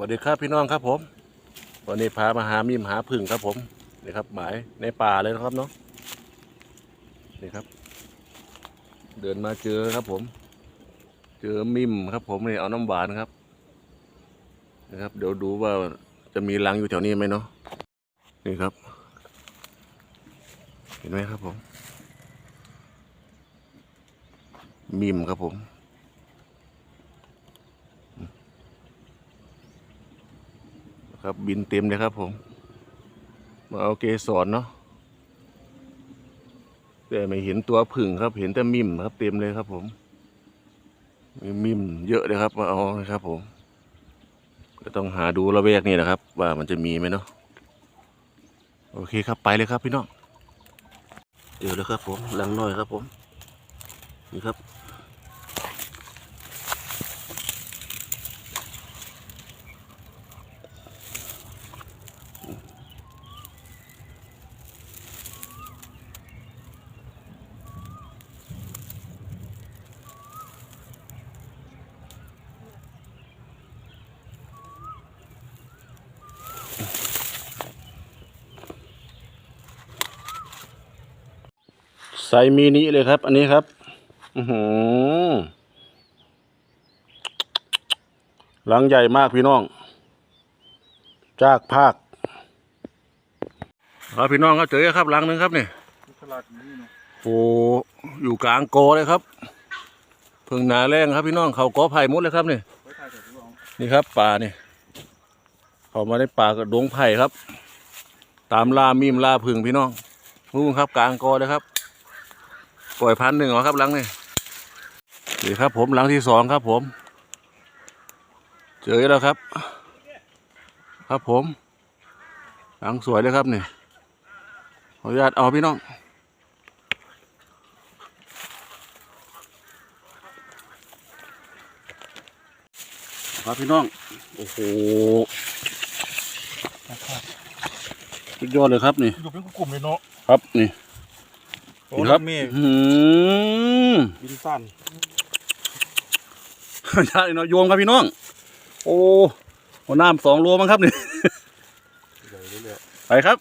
วัสดีครับพี่น้องครับผม วันนี้พามาหามิมหาผึ่งครับผมนี่ครับหมายในป่าเลยนะครับเนาะนี่ครับ เดินมาเจอครับผม เจอมิมครับ ผมนี่เอาน้ำหวานครับนะครับ เดี๋ยวดูว่าจะมีรังอยู่แถวนี้ไหมเนาะนี่ครับ เห็นไหมครับผม มิมครับผม ครับบินเต็มเลยครับผม มาเอาเกสรเนาะแต่ไม่เห็นตัวผึ่งครับ เห็นแต่มิมครับ เต็มเลยครับผม มีมิมเยอะเลยครับ มาเอานะครับ ผม ก็ต้องหาดูระแวกนี่นะครับ ว่ามันจะมีไหมเนาะโอเคครับไปเลยครับพี่น้องเดี๋ยวแล้วครับผมลังน้อยครับผมนี่ครับ ไซส์มินิเลยครับ อันนี้ครับ อือหือหลังใหญ่มากพี่น้อง จากภาคครับพี่น้องครับเจอครับหลังหนึงครับนี่ตลาดนี้เนาะโอ้อยู่กลางโกเลยครับเพิ่งหนาแรงครับพี่น้องเขากอไผ่หมดเลยครับนี่ยนี่ครับป่านี่เขามาในป่ากับดงไผ่ครับ ตามลามีมลาพึ่งพี่น้องนู่นครับกลางกอเลยครับ ปล่อยพันหนึ่งเหรอครับหลังนี่นี่ครับผมหลังที่สองครับผม เจอแล้วครับ ครับผม หลังสวยเลยครับนี่ขออนุญาตเอาพี่น้องครับพี่น้อง โอ้โหสุดยอดเลยครับนี่อยู่เป็นกลุ่มเลยเนาะครับนี่ โอ้นี่ครับเมฆ อืมบินสั้นใช่เนาะโยมครับพี่น้อง โอ้หัวน้ำสองโลมั้งครับนี่ใหญ่เลยแหละไปครับ